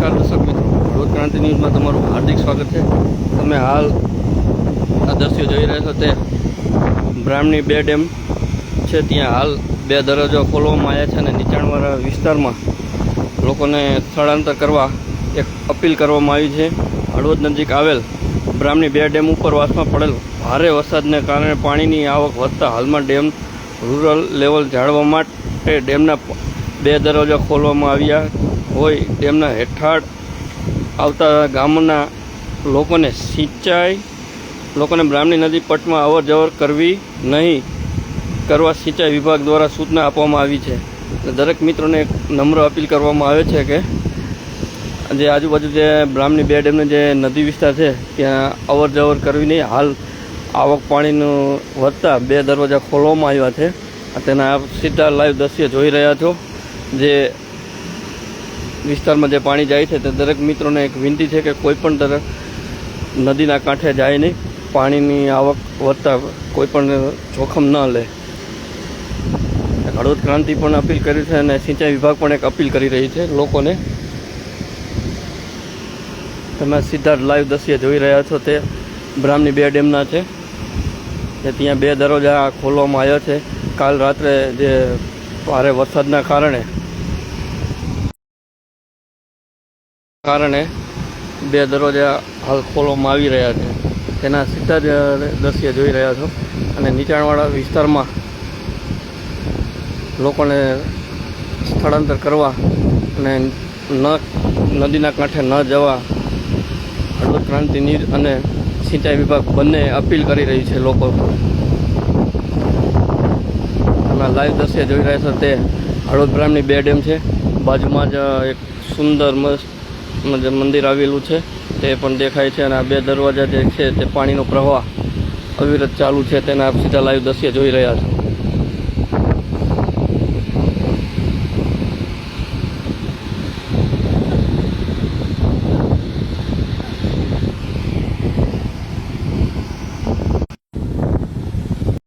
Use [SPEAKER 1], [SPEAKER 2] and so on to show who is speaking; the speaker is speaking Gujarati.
[SPEAKER 1] નમસ્કાર દર્શક મિત્રો. હળવદ ક્રાંતિ ન્યૂઝમાં તમારું હાર્દિક સ્વાગત છે. તમે હાલ આ દ્રશ્યો જોઈ રહ્યા છો તે બ્રાહ્મણી બે ડેમ છે. ત્યાં હાલ બે દરવાજો ખોલવામાં આવ્યા છે અને નીચાણવાળા વિસ્તારમાં લોકોને સ્થળાંતર કરવા એક અપીલ કરવામાં આવી છે. હળવદ નજીક આવેલ બ્રાહ્મણી બે ડેમ ઉપર વાસમાં પડેલ ભારે વરસાદને કારણે પાણીની આવક વધતા હાલમાં ડેમ રૂરલ લેવલ જાળવવા માટે ડેમના બે દરવાજા ખોલવામાં આવ્યા હોય તેમના હેઠળ આવતા ગામના લોકોને સિંચાઈ, લોકોને બ્રાહ્મણી નદી પટમાં અવર જવર કરવી નહીં કરવા સિંચાઈ વિભાગ દ્વારા સૂચના આપવામાં આવી છે. દરેક મિત્રોને નમ્ર અપીલ કરવામાં આવે છે કે જે આજુબાજુ જે બ્રાહ્મણી બે ડેમનો જે નદી વિસ્તાર છે, ત્યાં અવર જવર કરવી નહીં. હાલ આવક પાણીનું વધતા બે દરવાજા ખોલવામાં આવ્યા છે. તેના સીધા લાઈવ દ્રશ્ય જોઈ રહ્યા છો. જે વિસ્તારમાં જે પાણી જાય છે તે દરેક મિત્રોને એક વિનંતી છે કે કોઈ પણ તરફ નદીના કાંઠે જાય નહીં. પાણીની આવક વધતા કોઈ પણ જોખમ ન લે. હળવદ ક્રાંતિ પણ અપીલ કરી છે અને સિંચાઈ વિભાગ પણ એક અપીલ કરી રહી છે લોકોને. તમે સીધા લાઈવ દ્રશ્ય જોઈ રહ્યા છો તે બ્રાહ્મણી બે ડેમના છે. જે ત્યાં બે દરવાજા ખોલવામાં આવ્યા છે. કાલ રાત્રે જે ભારે વરસાદના કારણે કારણે બે દરવાજા હાલ ખોલવામાં આવી રહ્યા છે. તેના સીધા જ દ્રશ્ય જોઈ રહ્યા છો. અને નીચાણવાળા વિસ્તારમાં લોકોને સ્થળાંતર કરવા અને ન, નદીના કાંઠે ન જવા હળવદ ક્રાંતિ નીર અને સિંચાઈ વિભાગ બંને અપીલ કરી રહી છે લોકો તમે લાઈવ દ્રશ્ય જોઈ રહ્યા છો તે હળવદ ગ્રામની બે ડેમ છે. બાજુમાં જ એક સુંદર મસ્ત મંદિર આવેલું છે. તે પણ દેખાય છે અને આ બે દરવાજા જે છે તે પાણીનો પ્રવાહ અવિરત ચાલુ છે. તેના સીધા લાઈવ દ્રશ્ય જોઈ રહ્યા છો.